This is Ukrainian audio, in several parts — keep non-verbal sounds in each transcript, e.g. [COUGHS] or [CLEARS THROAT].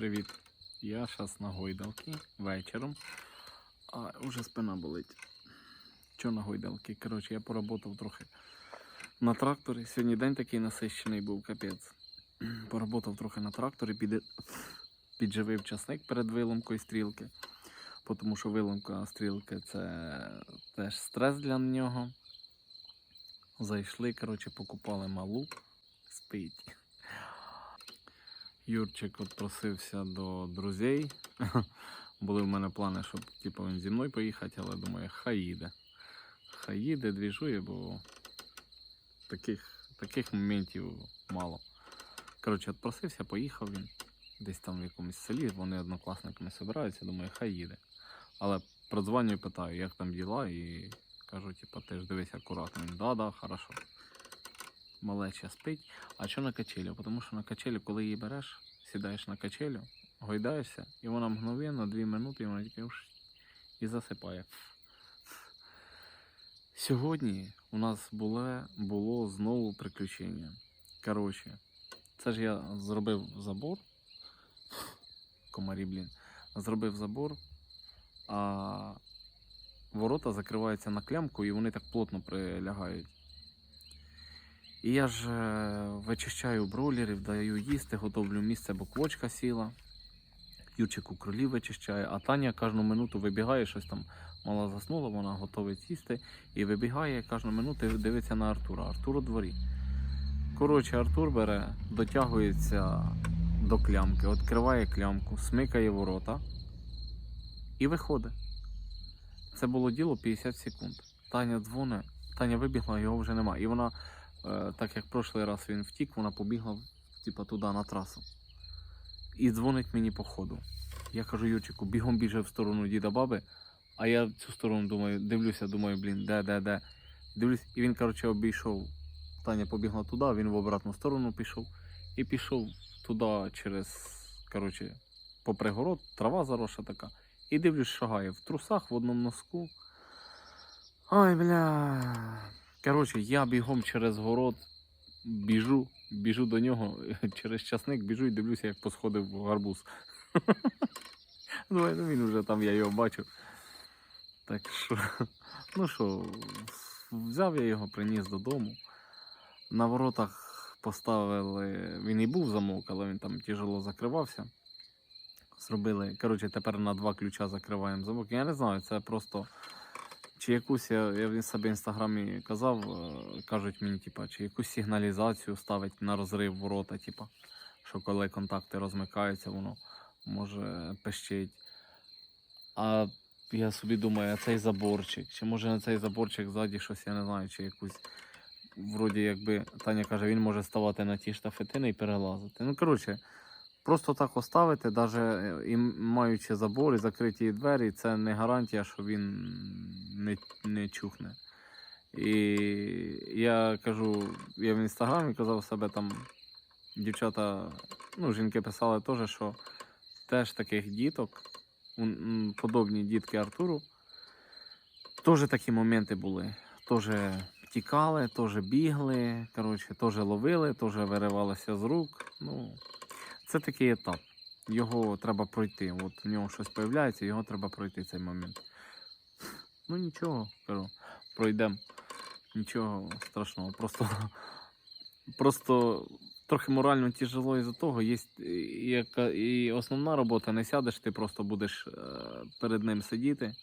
привіт. Я зараз на гойдалці вечором. А вже спина болить. Що на гойдалці? Коротше, я поработав трохи на тракторі. Сьогодні день такий насищений був, капець. [CLEARS THROAT] Поработав трохи на тракторі, під... підживив часник перед виломкою стрілки. Тому що виломка стрілки це теж стрес для нього. Зайшли, коротше, покупали малу, спить. Юрчик просився до друзей. [LAUGHS] Були в мене плани, щоб типу, він зі мною поїхати, але думаю, хай їде. Хай їде, двіжує, бо таких, таких моментів мало. Коротше, от просився, поїхав він. Десь там в якомусь селі, вони однокласниками збираються, думаю, хай їде. Але продзвонюю, питаю, як там діла, і кажу, типу, ти ж дивись акуратно. Да, да, хорошо. Малеча спить. А що на качелю? Тому що на качелю, коли її береш, сідаєш на качелю, гойдаєшся, і вона мгновенно, дві минути, і вона тільки і засипає. Сьогодні у нас було, було знову приключення. Коротше, це ж я зробив забор. Комарі, блін. Зробив забор, а ворота закриваються на клямку і вони так плотно прилягають. І я ж е, вичищаю бройлерів, даю їсти, готовлю місце, бо квочка сіла. Юрчик у кролі вичищає, а Таня кожну минуту вибігає, щось там мала заснула, вона готовить їсти і вибігає кожну минуту і дивиться на Артура. Артур у дворі. Коротше, Артур бере, дотягується до клямки, відкриває клямку, смикає ворота і виходить. Це було діло 50 секунд. Таня дзвоне, Таня вибігла, його вже нема. І вона так як прошлий раз він втік, вона побігла типа, туди на трасу. І дзвонить мені по ходу. Я кажу Юрчику, бігом біже в сторону діда баби, а я в цю сторону думаю, дивлюся, думаю, блін, де, де, де. Дивлюсь, і він, коротше, обійшов. Таня побігла туди, він в обратну сторону пішов. І пішов туди через, коротше, попри город, трава заросша така. І дивлюсь, шагає в трусах в одному носку. Ой, бля. Коротше, я бігом через город біжу, біжу до нього, [LAUGHS] через часник біжу і дивлюся, як посходив гарбуз. [LAUGHS] Ну він вже там, я його бачу. Так що, [LAUGHS] ну що, взяв я його, приніс додому. На воротах поставили, він і був замок, але він там тяжело закривався. Зробили, коротше, тепер на два ключа закриваємо замок. Я не знаю, це просто. Чи якусь, я, в себе в інстаграмі казав, е, кажуть мені, типа, чи якусь сигналізацію ставить на розрив ворота, типа, що коли контакти розмикаються, воно може пищить. А я собі думаю, а цей заборчик, чи може на цей заборчик ззаді щось, я не знаю, чи якусь. Вроді якби Таня каже, він може ставати на ті штафетини і перелазити. Ну, коротше, просто так оставити, навіть і маючи забор і закриті двері, це не гарантія, що він не, не чухне. І я кажу, я в інстаграмі казав себе там, дівчата, ну, жінки писали теж, що теж таких діток, подобні дітки Артуру, теж такі моменти були. Теж тікали, теж бігли, коротше, теж ловили, теж виривалися з рук. Ну, це такий етап. Його треба пройти. От в нього щось з'являється, його треба пройти цей момент. Ну нічого, кажу, пройдемо. Нічого страшного. Просто, просто трохи морально тяжело із-за того. Є яка, і основна робота, не сядеш, ти просто будеш е, перед ним сидіти е,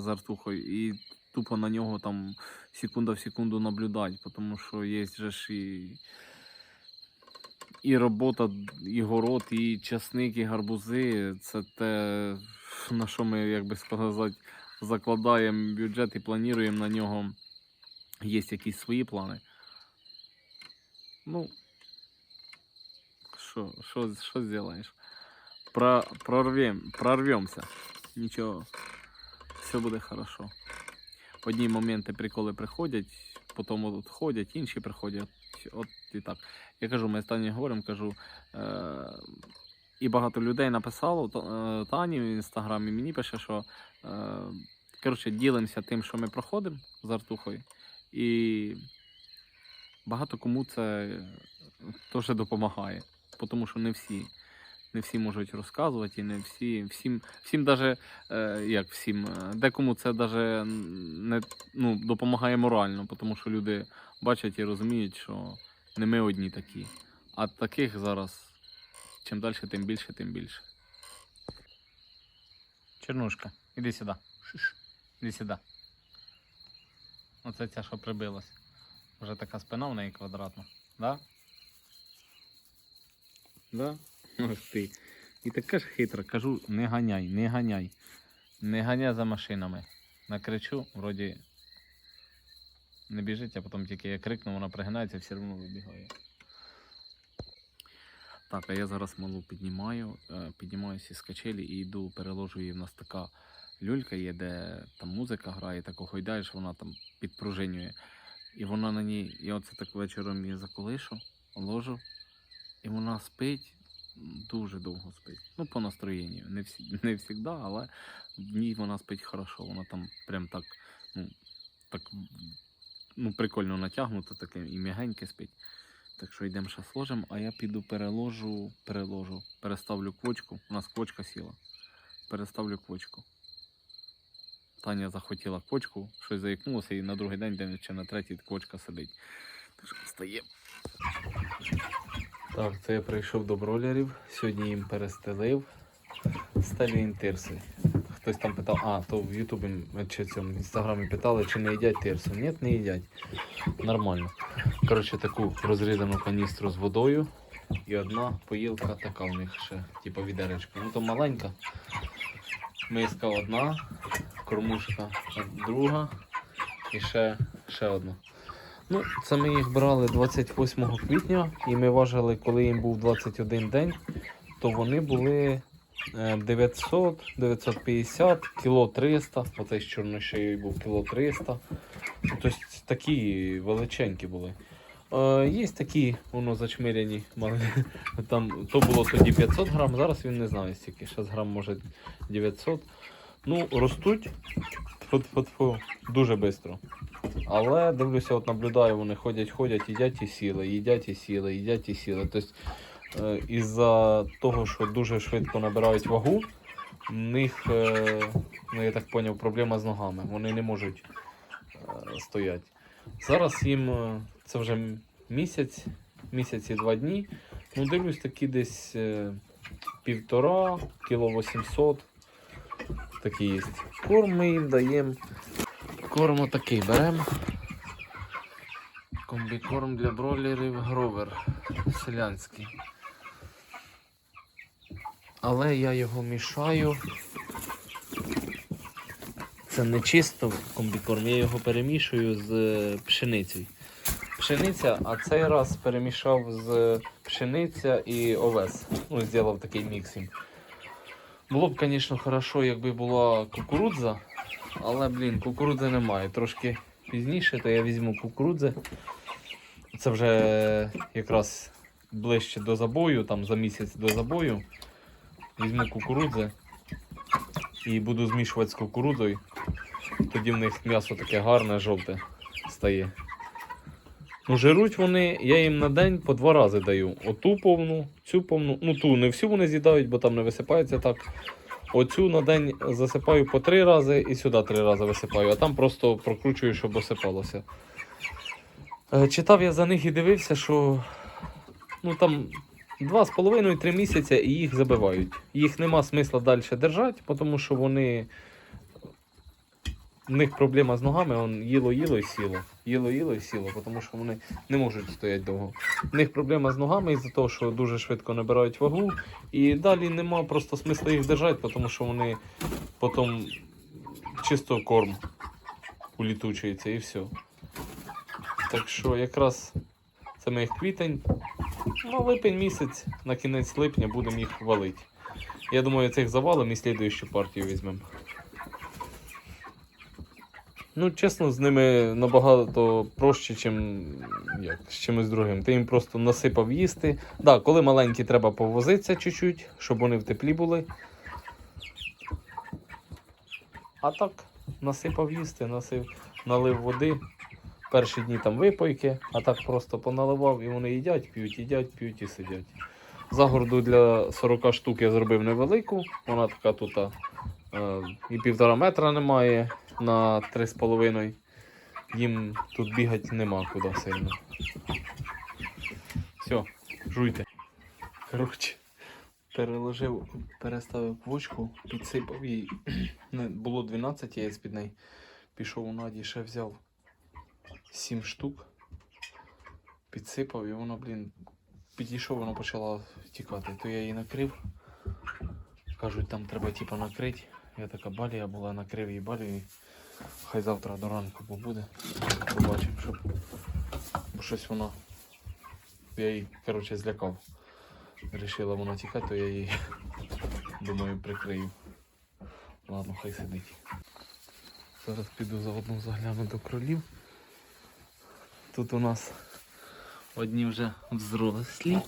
з артухою і тупо на нього там секунда в секунду наблюдати, тому що є же ж і і робота, і город, і часник, і гарбузи це те, на що ми, як би сказати, закладаємо бюджет і плануємо на нього. Є якісь свої плани. Ну, що, що, що зробиш? Про, прорвем, прорвемося. Нічого, все буде хорошо. Одні моменти приколи приходять, потім от ходять, інші приходять. От і так. Я кажу, ми з Тані говоримо, кажу. Е- і багато людей написало е, Тані в інстаграмі, мені пише, що е- коротше, ділимося тим, що ми проходимо з Артухою. І багато кому це теж допомагає. Тому що не всі не всі можуть розказувати, і не всі, всім, всім даже, е, як всім, е, декому це даже не ну, допомагає морально, тому що люди бачать і розуміють, що не ми одні такі. А таких зараз чим далі, тим більше, тим більше. Чернушка, іди сюди. Шиш. Іди сюди. Оце ця, що прибилась. Вже така спина в неї квадратна. Да? Да? Ось ти. І така ж хитра, кажу, не ганяй, не ганяй. Не ганяй за машинами. Накричу, вроді не біжить, а потім тільки я крикну, вона пригинається, все одно вибігає. Так, а я зараз малу піднімаю, е, піднімаюся з качелі і йду, переложу її. В нас така люлька є, де там музика грає, так гойдаєш, вона там підпружинює. І вона на ній, я оце так вечором її заколишу, ложу, і вона спить, дуже довго спить. Ну, по настроєнню. Не, всі, не завжди, але в ній вона спить хорошо. Вона там прям так, ну, так ну, прикольно натягнута, таке і м'ягеньке спить. Так що йдемо ще сложимо, а я піду переложу, переложу, переставлю квочку. У нас квочка сіла. Переставлю квочку. Таня захотіла квочку, щось заїкнулося, і на другий день, чи на третій квочка сидить. Так що встає. Так, це я прийшов до бролерів. Сьогодні їм перестелив стелі інтерси. Хтось там питав, а, то в Ютубі чи в цьому інстаграмі питали, чи не їдять тирсу. Ні, не їдять. Нормально. Коротше, таку розрізану каністру з водою. І одна поїлка така у них ще, типу відеречка. Ну то маленька. Миска одна, кормушка друга і ще, ще одна. Ну, це ми їх брали 28 квітня і ми важили, коли їм був 21 день, то вони були е, 900, 950, кіло 300, оцей з чорношеєю був кіло 300. Ну, Тобто такі величенькі були. Е, є такі, воно зачмиряні. [LAUGHS] Там, то було тоді 500 грам, зараз він не знаю стільки, зараз грам може 900. Ну, ростуть фу-фу-фу, дуже швидко. Але дивлюся, от наблюдаю, вони ходять, ходять, їдять і сіли, їдять і сіли, їдять і сіли. Тобто, е, із-за того, що дуже швидко набирають вагу, в них, е, ну я так зрозумів, проблема з ногами. Вони не можуть е, стояти. Зараз їм це вже місяць, місяць і два дні. Ну, дивлюсь, такі десь півтора, кіло 800. Такі є. Корм ми їм даємо. Корм отакий беремо. Комбікорм для бройлерів Гровер селянський. Але я його мішаю. Це не чисто комбікорм, я його перемішую з е, пшеницею. Пшениця, а цей раз перемішав з пшениця і овес. Ну, зробив такий мікс. Було б, звісно, хорошо, якби була кукурудза, але, блін, кукурудзи немає. Трошки пізніше, то я візьму кукурудзи. Це вже якраз ближче до забою, там за місяць до забою. Візьму кукурудзи і буду змішувати з кукурудзою. Тоді в них м'ясо таке гарне, жовте стає. Ну, жируть вони, я їм на день по два рази даю. Оту повну, цю повну. Ну ту не всю вони з'їдають, бо там не висипається так. Оцю на день засипаю по три рази і сюди три рази висипаю, а там просто прокручую, щоб осипалося. Е, Читав я за них і дивився, що ну там 2,5-3 місяці і їх забивають. Їх нема смисла далі держати, тому що вони. У них проблема з ногами, он їло-їло і сіло. Їло-їло і сіло, тому що вони не можуть стояти довго. У них проблема з ногами із-за того, що дуже швидко набирають вагу. І далі нема просто смисла їх держати, тому що вони потім чисто корм улітучується і все. Так що якраз це ми їх квітень. Ну, липень місяць, на кінець липня будемо їх валити. Я думаю, цих завалимо і слідуючу партію візьмемо. Ну, чесно, з ними набагато проще, чим як, з чимось другим. Ти їм просто насипав їсти. Да, коли маленькі, треба повозитися чуть-чуть, щоб вони в теплі були. А так, насипав їсти, насип, налив води. Перші дні там випойки, а так просто поналивав і вони їдять, п'ють, їдять, п'ють і сидять. Загорду для 40 штук я зробив невелику. Вона така тут а, е, і півтора метра немає на 3,5. Їм тут бігати нема куди сильно. Все, жуйте. Коротше, переложив, переставив квочку, підсипав. [CLEARS THROAT] Не, було 12 яєць під неї. Пішов у Наді, ще взяв 7 штук. Підсипав і воно, блін, підійшов, воно почало тікати. То я її накрив. Кажуть, там треба типа накрити. Я така балія була, накрив її балію. Хай завтра до ранку побуде. Побачимо, щоб. Бо щось воно. Я її, коротше, злякав. Рішила вона тікати, то я її думаю прикрию. Ладно, хай сидить. Зараз піду заодно загляну до кролів. Тут у нас одні вже взрослі.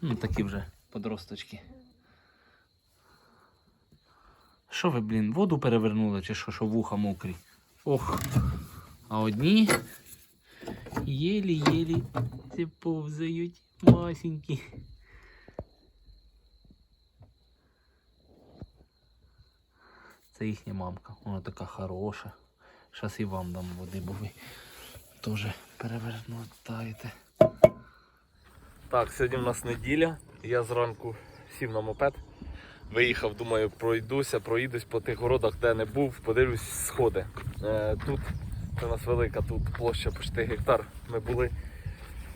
Ну, такі вже подросточки. Що ви, блін, воду перевернули чи що, що вуха мокрі? Ох. А одні єлі-єлі це повзають масенькі. Це їхня мамка. Вона така хороша. Щас і вам дам води, бо ви теж перевертаєте. Так, сьогодні в нас неділя. Я зранку сів на мопед. Виїхав, думаю, пройдуся, проїдусь по тих городах, де не був, подивлюсь сходи. Е, тут це у нас велика тут площа почти гектар. Ми були.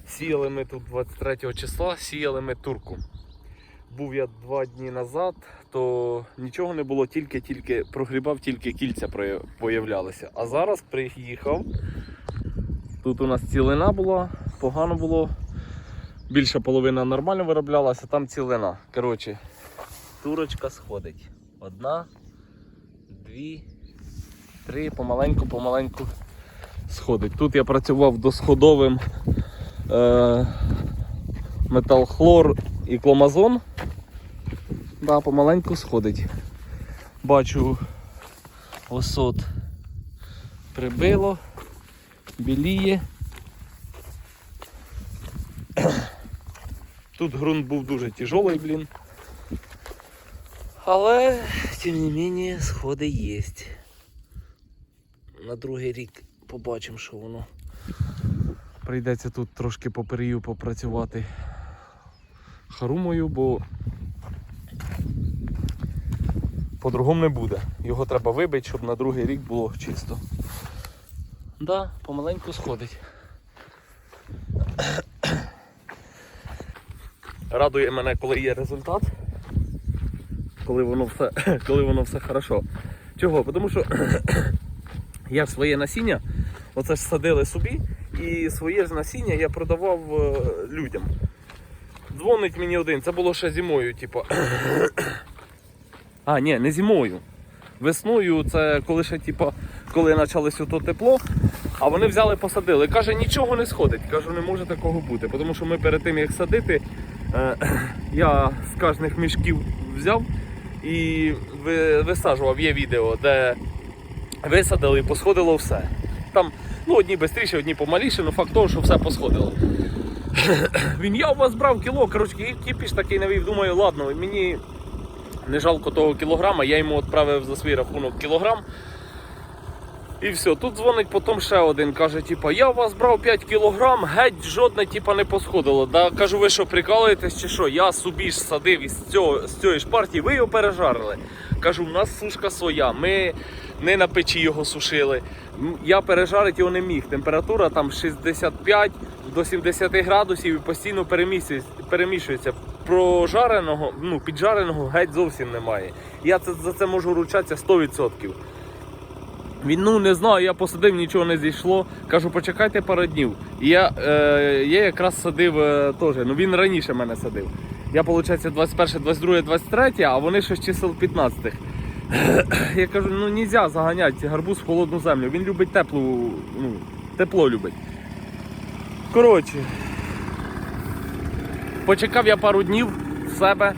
Сіяли ми тут 23 числа, сіяли ми турку. Був я два дні назад, то нічого не було, тільки-тільки прогрібав, тільки кільця появлялися. А зараз приїхав. Тут у нас цілина була, погано було. Більша половина нормально вироблялася, там цілина. Коротше, турочка сходить. Одна, дві, три, помаленьку, помаленьку сходить. Тут я працював досходовим е, металхлор і кломазон. Да, помаленьку сходить. Бачу осот прибило, біліє. Тут ґрунт був дуже тяжелий, блін. Але, тим не менее, сходи є. На другий рік побачимо, що воно. Прийдеться тут трошки по перію попрацювати харумою, бо по-другому не буде. Його треба вибити, щоб на другий рік було чисто. Да, помаленьку сходить. Радує мене, коли є результат. Коли воно все, [COUGHS] коли воно все хорошо. Чого? Тому що [COUGHS] я своє насіння, оце ж садили собі, і своє ж насіння я продавав е, людям. Дзвонить мені один, це було ще зимою, типу. [COUGHS] А, ні, не зимою. Весною, це коли ще, типу, коли почалось ото тепло, а вони взяли, посадили. Каже, нічого не сходить. Кажу, не може такого бути. Тому що ми перед тим як садити, е, я з кожних мішків взяв і висаджував. Є відео, де висадили і посходило все. Там ну, одні швидше, одні помаліше, але факт того, що все посходило. [COUGHS] Він я у вас брав кіло, коротше, кі- кіпіш такий навів, думаю, ладно, мені не жалко того кілограма, я йому відправив за свій рахунок кілограм. І все, тут дзвонить потім ще один, каже, типа, я у вас брав 5 кілограм, геть жодне типа, не посходило. Да, кажу, ви що, прикалуєтесь чи що? Я собі ж садив із цього, з цієї ж партії, ви його пережарили. Кажу, в нас сушка своя, ми не на печі його сушили. Я пережарити його не міг. Температура там 65 до 70 градусів і постійно перемішується. Прожареного, ну, піджареного геть зовсім немає. Я це, за це можу ручатися 100%. Він ну не знаю, я посадив, нічого не зійшло. Кажу, почекайте пару днів. І я, е, я якраз садив е, теж. Ну він раніше мене садив. Я, виходить, 21, 22, 23, а вони ще з чисел 15. [CLEARS THROAT] Я кажу, ну нельзя заганяти гарбуз в холодну землю. Він любить теплу, ну, тепло любить. Коротше. Почекав я пару днів в себе.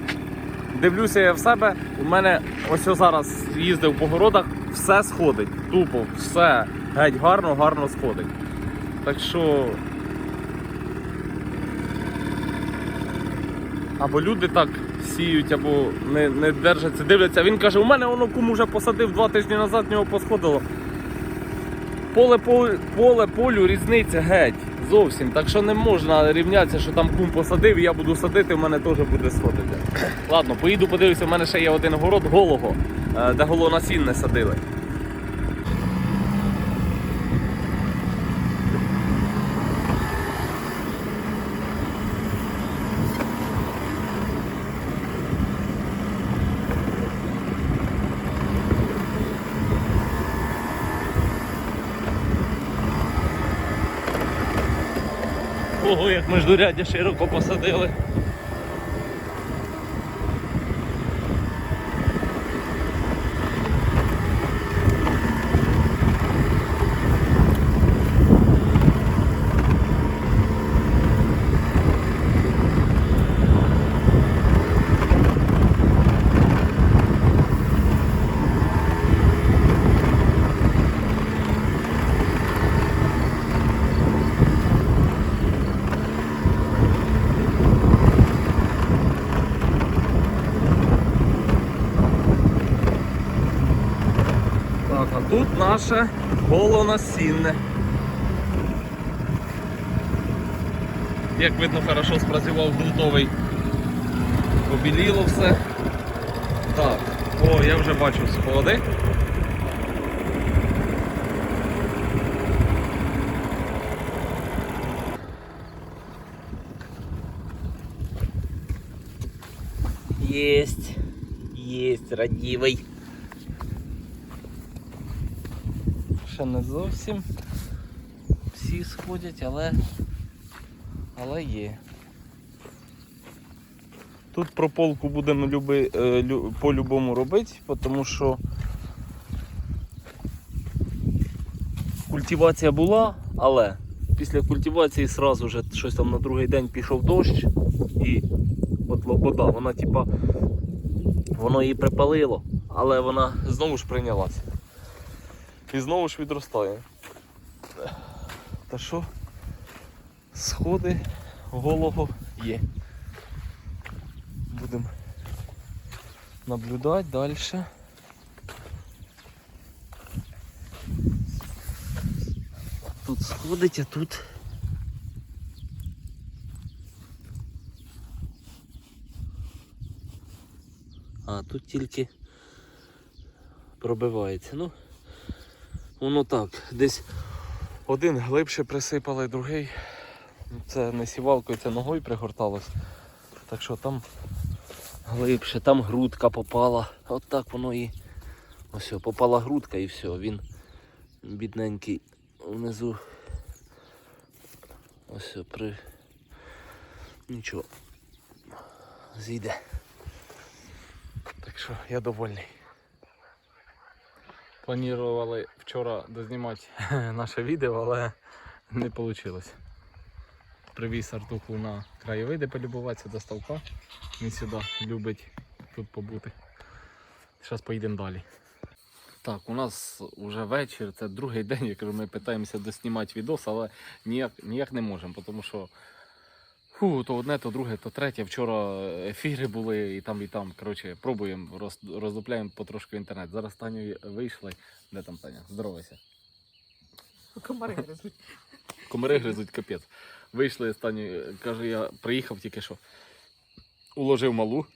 Дивлюся я в себе, у мене ось зараз їздив по городах, все сходить. Тупо, все геть гарно, гарно сходить. Так що або люди так сіють, або не, не держаться, дивляться. Він каже, у мене воно кум уже посадив два тижні назад, в нього посходило. Поле, поле, поле полю різниця геть. Зовсім. Так що не можна рівнятися, що там кум посадив, і я буду садити, в мене теж буде сходити. Ладно, поїду подивлюся, в мене ще є один город голого, е, де голонасінне садили. Ого, як ми ж дурядя широко посадили. Так, а тут наше голонасінне. Як видно, хорошо спрацював ґрунтовий. Побіліло все. Так, о, я вже бачу сходи. Єсть, єсть, радівий. Ще не зовсім всі сходять, але, але є. Тут прополку будемо люби, е, лю- по-любому робити, тому що культивація була, але після культивації сразу вже щось там на другий день пішов дощ і от лобода, вона типа воно її припалило, але вона знову ж прийнялася. І знову ж відростає. Та що? Сходи голого є. Будемо наблюдати далі. Тут сходить, а тут. А тут тільки пробивається. Ну, воно так, десь один глибше присипали, другий. Це не сівалкою, це ногою пригорталось. Так що там глибше, там грудка попала. От так воно і. Ось попала грудка і все, він бідненький внизу. Ось при. Нічого. Зійде. Так що я довольний. Планували вчора дознімати [LAUGHS] наше відео, але не вийшло. Привіз Артуху на краєвиди полюбуватися до ставка. Він сюди любить тут побути. Зараз поїдемо далі. Так, у нас вже вечір, це другий день, я кажу, ми питаємося доснімати відос, але ніяк, ніяк не можемо, тому що фу, то одне, то друге, то третє. Вчора ефіри були і там, і там. Коротше, пробуємо, роз, роздупляємо потрошку інтернет. Зараз Таню вийшли. Де там Таня? Здоровайся. Комари [LAUGHS] гризуть. Комари гризуть капець. Вийшли з Таню, каже, я приїхав тільки що. Уложив малу.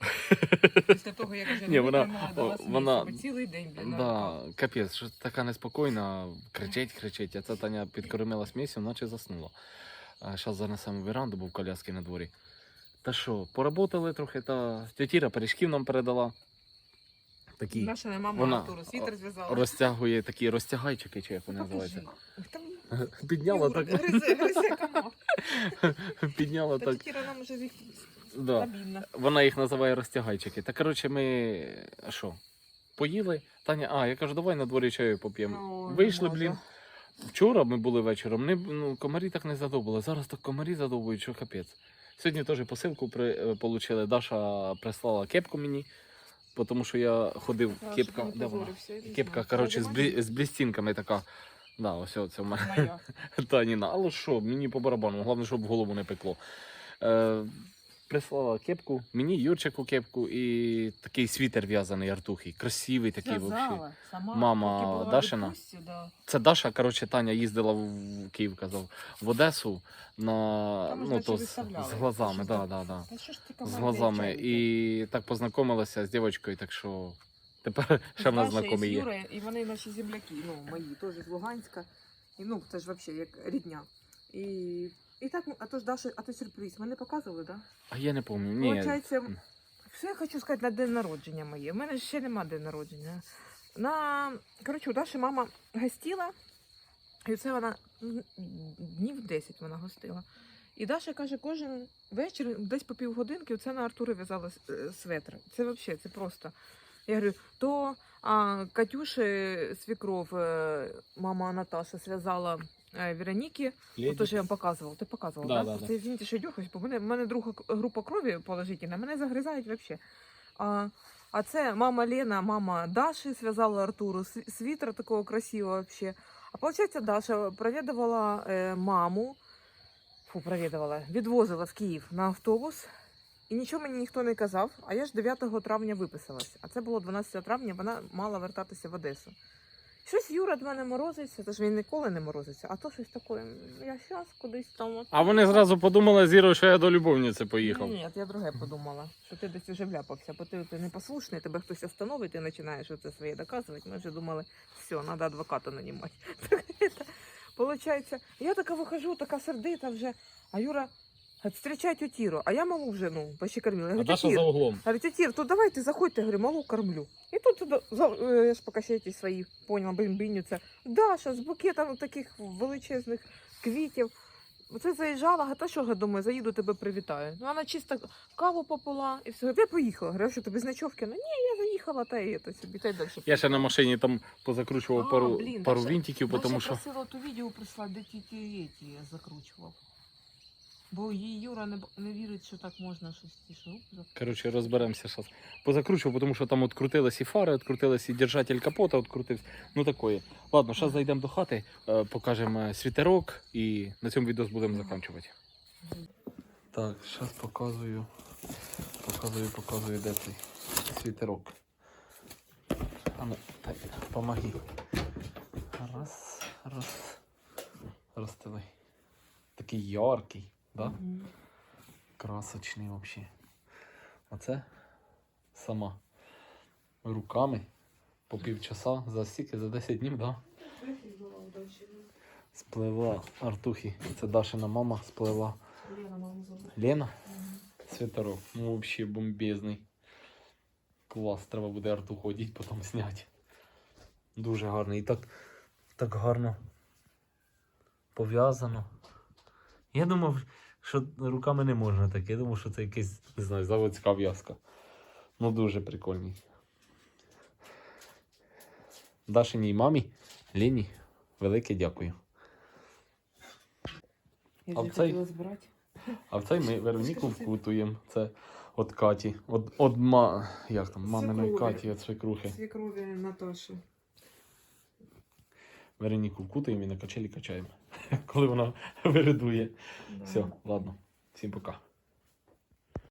Після того, як вже Ні, вона- о, вона- цілий день, блін, Да, капець, що така неспокійна, кричить, кричить. А це Таня підкормила смісю, наче заснула. А зараз занесемо веранду, бо в коляски на дворі. Та що, поработали трохи, та тетіра пиріжків нам передала. Такі Наша не мама вона Артуру світер зв'язала. розтягує такі розтягайчики, чи як вони називаються. Ой, Там [LAUGHS] Підняла так, Гризе, гризе [LAUGHS] комар. підняла Та так. тітіра нам вже їх Да. Вона їх називає розтягайчики. Та коротше, ми що? Поїли? Таня, а, я кажу, давай на дворі чаю поп'ємо. Вийшли, блін. Вчора ми були вечором, не, ну, комарі так не задобили. Зараз так комарі задовбують, що капець. Сьогодні теж посилку при, е, получили. Даша прислала кепку мені, тому що я ходив, Саша кепка, де вона? Кепка, коротше, з, блі, з блістінками така. Да, ось це в мене. [LAUGHS] Та ні, але що, мені по барабану, головне, щоб голову не пекло. Е, прислала кепку, мені Юрчику кепку і такий світер в'язаний артухий. Красивий такий взагалі. Сама, Мама Дашина? да. Це Даша, коротше, Таня їздила в Київ, казав, в Одесу на Там ну, то з, з глазами, да, да, да. Та З глазами. І так познайомилася з дівчинкою, так що тепер ще в нас знайомі є. Юра, і вони наші земляки, ну, мої, теж з Луганська. І, ну, це ж взагалі як рідня. І, і так, а то ж Даша, а то сюрприз. Ми не показували, так? Да? А я не пам'ятаю. Ні. Получається, що я хочу сказати на день народження моє. У мене ще нема день народження. На, коротше, у Даші мама гостила, і це вона днів 10 вона гостила. І Даша каже, кожен вечір, десь по півгодинки, це на Артури в'язала е, светр. Це взагалі, це просто. Я говорю, то а, Катюші свікров, е, мама Наташа, зв'язала Вероніки, Леді. Ото ж я вам показував. Ти показував, Да, так? да, да. извините, що дюхаюсь, бо мене, в мене друга група крові положительна, мене загризають взагалі. А, а це мама Лена, мама Даші зв'язала Артуру св- світер такого красивого взагалі. А виходить, Даша провідувала е, маму, фу, провідувала, відвозила в Київ на автобус. І нічого мені ніхто не казав, а я ж 9 травня виписалась. А це було 12 травня, вона мала вертатися в Одесу. Щось Юра до мене морозиться, тож він ніколи не морозиться, а то щось таке. Я зараз кудись там. от- А вони зразу подумали з Ірою, що я до любовниці поїхав. Ні, я друге подумала, що ти десь вже вляпався, бо ти, ти непослушний, тебе хтось остановить, ти починаєш оце своє доказувати. Ми вже думали, все, треба адвоката нанімати. [LAUGHS] Получається, я така вихожу, така сердита вже, а Юра говорить, зустрічай тетю Тіру, а я малу вже ну, почти кормила. Я А говорю, Даша «Тетя за углом. Говорю, тетя то давайте заходьте, говорю, малу кормлю. І тут е, я ж поки ще ті свої, поняла, бимбіню, це Даша з букетом таких величезних квітів. Оце заїжджала, а та що я думаю, заїду тебе привітаю. Ну вона чисто каву попила і все. Де поїхала? Говорю, що тобі з ночовки? Ну ні, я заїхала, та і це собі, та й далі. Я ще на машині там позакручував А, пару, блін, пару Даша- вінтиків, тому що. просила ту відео прислати, де ті ті я закручував. Бо їй Юра не, не вірить, що так можна щось ті шурупи закручувати. Коротше, розберемося зараз. Позакручував, тому що там открутились і фари, открутились і держатель капота, открутився. Ну такое. Ладно, зараз зайдемо до хати, е, покажемо світерок і на цьому відео будемо закінчувати. Так, зараз показую. Показую, показую, де цей світерок. А ну, так, помоги. Раз, раз. Розстили. Такий яркий, да? Мгм. Красочний взагалі. Оце сама. Руками по півчаса за стільки, за 10 днів, да? Сплела Артухи. Це Дашина мама сплела. Лена забула. Лена світерок. Ну взагалі бомбезний. Клас, треба буде Артуху одіть, потім зняти. Дуже гарний. І так, так гарно пов'язано. Я думав, що руками не можна таке. Я думав, що це якась, не знаю, заводська в'язка. Ну дуже прикольний. Дашиній мамі, Лені, велике дякую. Я А вже в цей- хотіла збирати. А в цей ми Вероніку вкутуємо. Це от Каті. От, от ма, як там, маминої Каті, от свекрухи. Свекрові Наташі. Вероніку вкутуємо і на качелі качаємо. [LAUGHS] Коли вона [LAUGHS] виридує. Да. Все, ладно. Всім пока.